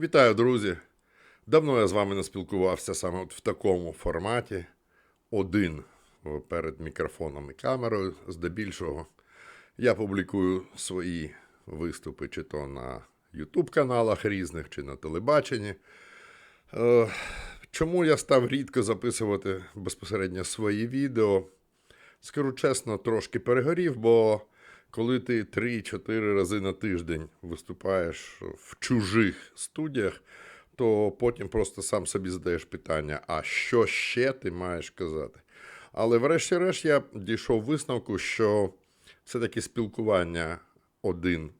Вітаю, друзі! Давно я з вами не спілкувався саме от в такому форматі. Один перед мікрофоном і камерою. Здебільшого я публікую свої виступи чи то на YouTube каналах різних, чи на телебаченні. Е, Чому я став рідко записувати безпосередньо свої відео? Скажу чесно, трошки перегорів, бо коли ти 3-4 рази на тиждень виступаєш в чужих студіях, то потім просто сам собі задаєш питання, а що ще ти маєш казати? Але врешті-решт я дійшов висновку, що все-таки спілкування один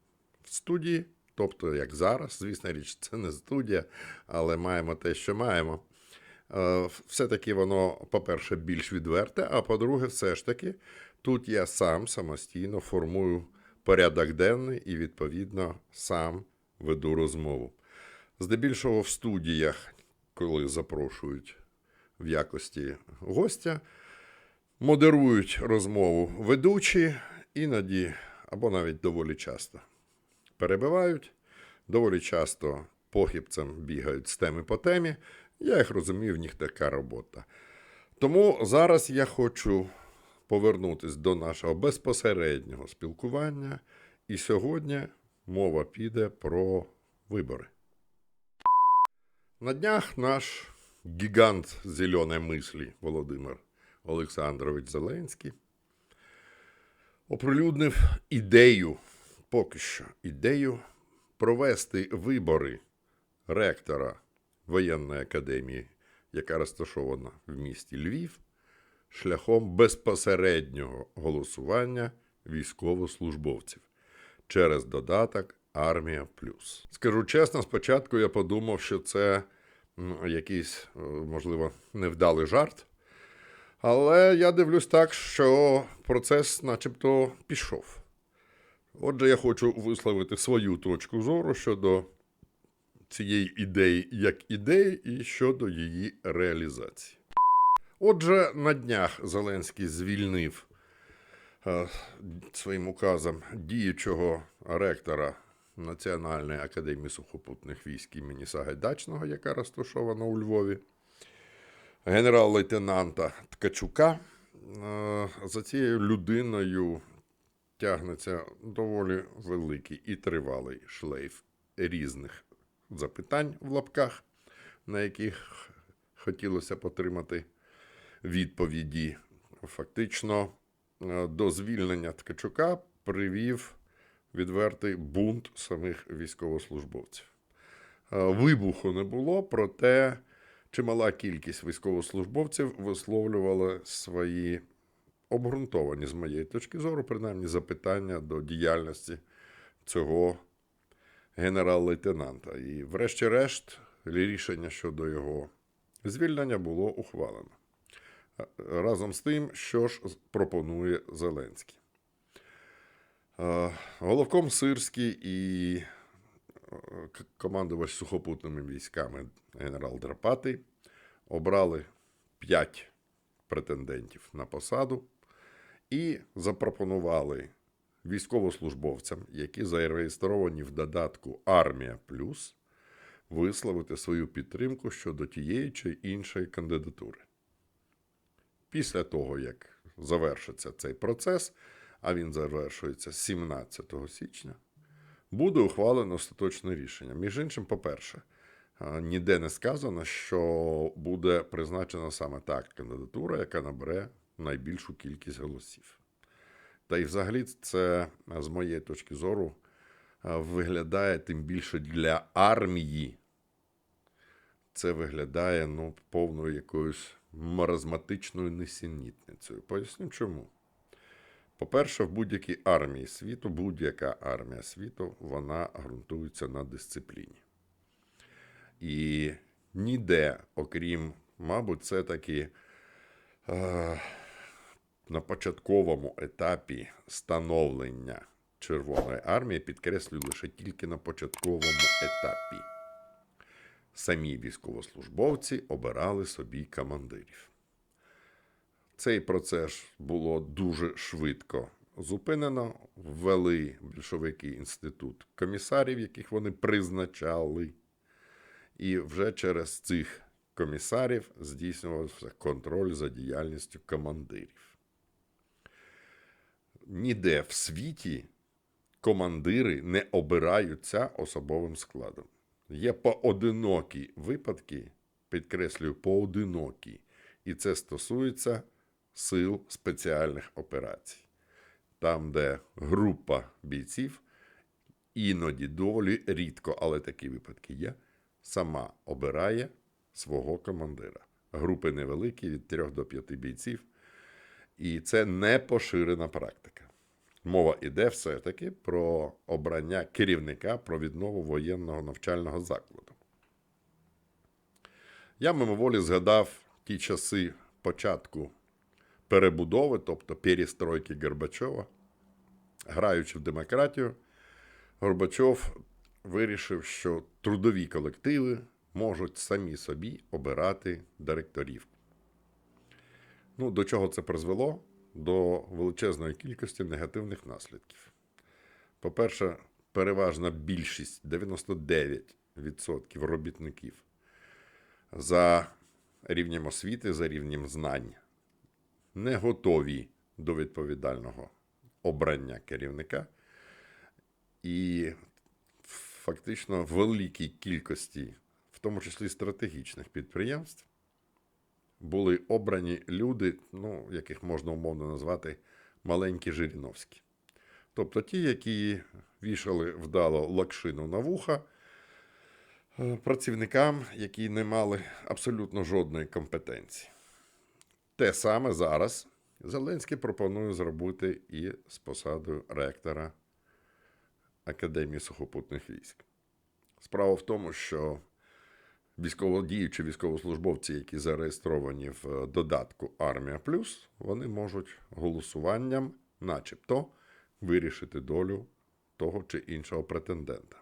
в студії, тобто як зараз, звісно річ, це не студія, але маємо те, що маємо. Е, Все-таки воно, по-перше, більш відверте, а по-друге, все ж таки, тут я сам самостійно формую порядок денний і, відповідно, сам веду розмову. Здебільшого в студіях, коли запрошують в якості гостя, модерують розмову ведучі, іноді або навіть доволі часто перебивають, доволі часто похибцем бігають з теми по темі. Я їх розумію, в них така робота. Тому зараз я хочу повернутися до нашого безпосереднього спілкування. І сьогодні мова піде про вибори. На днях наш гігант зеленої мислі Володимир Олександрович Зеленський оприлюднив ідею, поки що ідею провести вибори ректора воєнної академії, яка розташована в місті Львів, шляхом безпосереднього голосування військовослужбовців через додаток Армія Плюс. Скажу чесно, спочатку я подумав, що це м, якийсь, е, можливо, невдалий жарт. Але я дивлюсь так, що процес начебто пішов. Отже, я хочу висловити свою точку зору щодо цієї ідеї як ідеї і щодо її реалізації. Отже, на днях Зеленський звільнив е, своїм указом діючого ректора Національної академії сухопутних військ імені Сагайдачного, яка розташована у Львові, генерал-лейтенанта Ткачука. Е, За цією людиною тягнеться доволі великий і тривалий шлейф різних запитань в лапках, на яких хотілося б отримати відповіді. Фактично, е, до звільнення Ткачука привів відвертий бунт самих військовослужбовців. Е, Вибуху не було, проте чимала кількість військовослужбовців висловлювала свої обґрунтовані, з моєї точки зору, принаймні запитання до діяльності цього генерал-лейтенанта. І, врешті-решт, рішення щодо його звільнення було ухвалено. Разом з тим, що ж пропонує Зеленський. Головком Сирський і командувач сухопутними військами генерал Драпатий обрали п'ять претендентів на посаду і запропонували військовослужбовцям, які зареєстровані в додатку Армія Плюс, висловити свою підтримку щодо тієї чи іншої кандидатури. Після того, як завершиться цей процес, а він завершується 17 січня, буде ухвалено остаточне рішення. Між іншим, по-перше, ніде не сказано, що буде призначена саме та кандидатура, яка набере найбільшу кількість голосів. Та й взагалі це, з моєї точки зору, виглядає тим більше для армії. Це виглядає ну, повною якоюсь маразматичною несенітницею. Поясню чому. По-перше, в будь-якій армії світу, будь-яка армія світу, вона ґрунтується на дисципліні. І ніде, окрім, мабуть, це таки е, на початковому етапі становлення Червоної армії, підкреслюю лише тільки на початковому етапі. Самі військовослужбовці обирали собі командирів. Цей процес було дуже швидко зупинено. Ввели більшовики інститут комісарів, яких вони призначали. І вже через цих комісарів здійснювався контроль за діяльністю командирів. Ніде в світі командири не обираються особовим складом. Є поодинокі випадки, підкреслюю, поодинокі, і це стосується сил спеціальних операцій, там, де група бійців, іноді доволі рідко, але такі випадки є, сама обирає свого командира. Групи невеликі від 3 до 5 бійців, і це не поширена практика. Мова йде все-таки про обрання керівника провідного воєнного навчального закладу. Я мимоволі згадав ті часи початку перебудови, тобто перестройки Горбачова. Граючи в демократію, Горбачов вирішив, що трудові колективи можуть самі собі обирати директорів. Ну, до чого це призвело? До величезної кількості негативних наслідків. По-перше, переважна більшість 99% робітників за рівнем освіти, за рівнем знань не готові до відповідального обрання керівника. І фактично великій кількості, в тому числі стратегічних підприємств, були обрані люди, ну, яких можна умовно назвати маленькі Жириновські. Тобто ті, які вішали вдало лакшину на вуха е, працівникам, які не мали абсолютно жодної компетенції. Те саме зараз Зеленський пропонує зробити і з посадою ректора Академії сухопутних військ. Справа в тому, що військоводіючі військовослужбовці, які зареєстровані в додатку Армія Плюс, вони можуть голосуванням, начебто, вирішити долю того чи іншого претендента.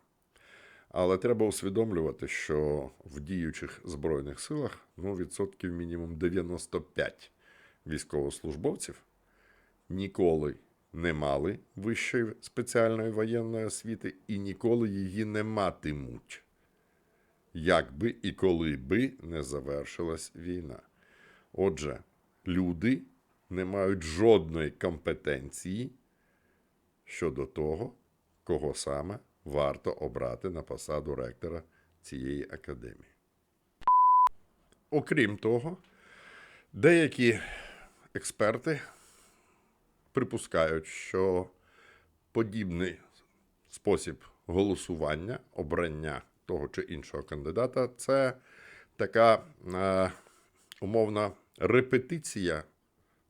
Але треба усвідомлювати, що в діючих збройних силах ну, відсотків мінімум 95 військовослужбовців ніколи не мали вищої спеціальної воєнної освіти і ніколи її не матимуть, як би і коли би не завершилась війна. Отже, люди не мають жодної компетенції щодо того, кого саме варто обрати на посаду ректора цієї академії. Окрім того, деякі експерти припускають, що подібний спосіб голосування, обрання того чи іншого кандидата це така е, умовна репетиція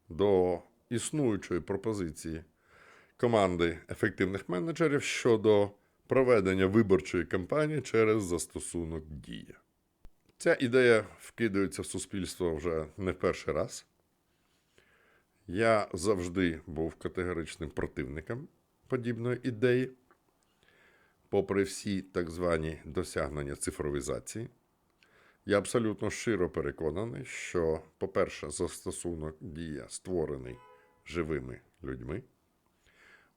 до існуючої пропозиції команди ефективних менеджерів щодо проведення виборчої кампанії через застосунок Дія. Ця ідея вкидається в суспільство вже не в перший раз. Я завжди був категоричним противником подібної ідеї, попри всі так звані досягнення цифровізації. Я абсолютно щиро переконаний, що, по-перше, застосунок дія створений живими людьми.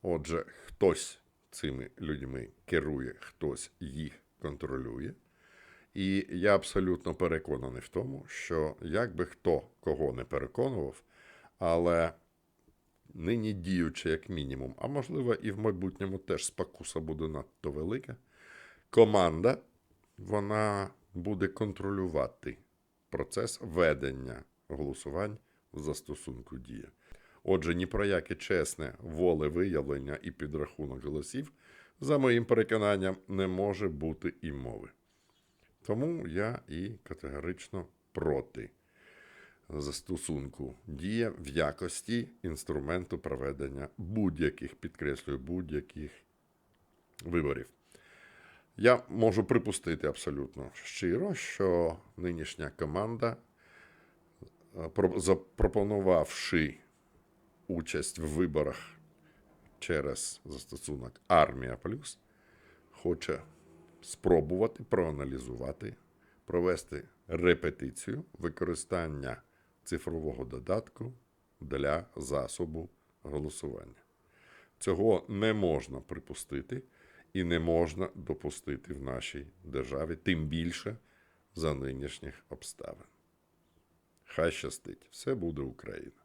Отже, хтось цими людьми керує, хтось їх контролює. І я абсолютно переконаний в тому, що як би хто кого не переконував, але нині діючи як мінімум, а можливо і в майбутньому теж спокуса буде надто велика, команда вона буде контролювати процес ведення голосувань в застосунку дія. Отже, ні про яке чесне волевиявлення і підрахунок голосів, за моїм переконанням, не може бути і мови. Тому я і категорично проти застосунку дія в якості інструменту проведення будь-яких, підкреслюю, будь-яких виборів. Я можу припустити абсолютно щиро, що нинішня команда, е, запропонувавши участь в виборах через застосунок Армія Плюс, хоче спробувати проаналізувати, провести репетицію використання цифрового додатку для засобу голосування. Цього не можна припустити і не можна допустити в нашій державі, тим більше за нинішніх обставин. Хай щастить, все буде Україна.